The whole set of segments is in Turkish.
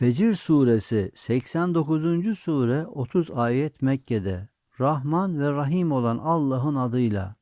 Fecir suresi 89. sure 30 ayet Mekke'de. Rahman ve Rahim olan Allah'ın adıyla.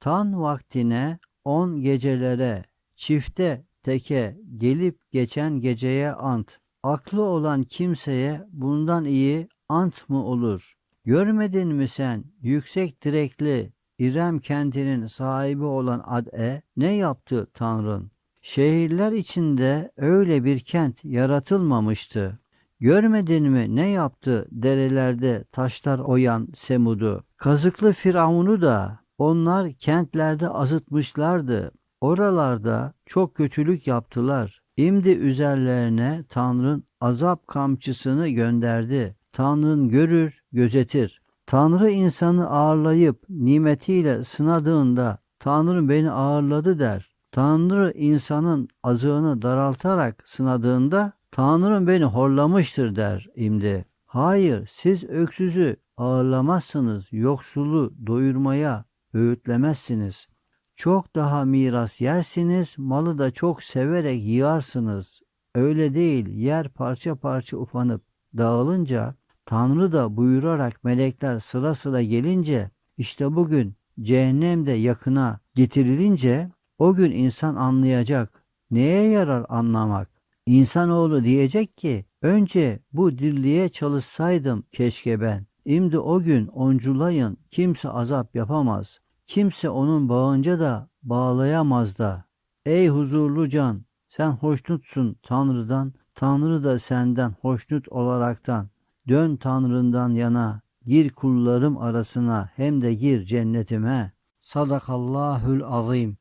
Tan vaktine, on gecelere, çifte, teke, gelip geçen geceye ant. Aklı olan kimseye bundan iyi ant mı olur? Görmedin mi sen yüksek direkli İrem kentinin sahibi olan Ad'e ne yaptı Tanrın? Şehirler içinde öyle bir kent yaratılmamıştı. Görmedin mi ne yaptı derelerde taşlar oyan Semud'u? Kazıklı Firavun'u da onlar kentlerde azıtmışlardı. Oralarda çok kötülük yaptılar. İmdi üzerlerine Tanrı'nın azap kamçısını gönderdi. Tanrı'nın görür, gözetir. Tanrı insanı ağırlayıp nimetiyle sınadığında Tanrı beni ağırladı der. Tanrı insanın azığını daraltarak sınadığında Tanrım beni horlamıştır der imdi. Hayır siz öksüzü ağırlamazsınız, yoksulu doyurmaya öğütlemezsiniz. Çok daha miras yersiniz, malı da çok severek yiyarsınız. Öyle değil, yer parça parça ufanıp dağılınca, Tanrı da buyurarak melekler sıra sıra gelince, işte bugün cehennemde yakına getirilince, o gün insan anlayacak. Neye yarar anlamak? İnsanoğlu diyecek ki, önce bu dirliğe çalışsaydım keşke ben. Şimdi o gün onculayın, kimse azap yapamaz. Kimse onun bağınca da bağlayamaz da. Ey huzurlu can, sen hoşnutsun Tanrı'dan, Tanrı da senden hoşnut olaraktan. Dön Tanrı'ndan yana, gir kullarım arasına hem de gir cennetime. Sadakallahül azim.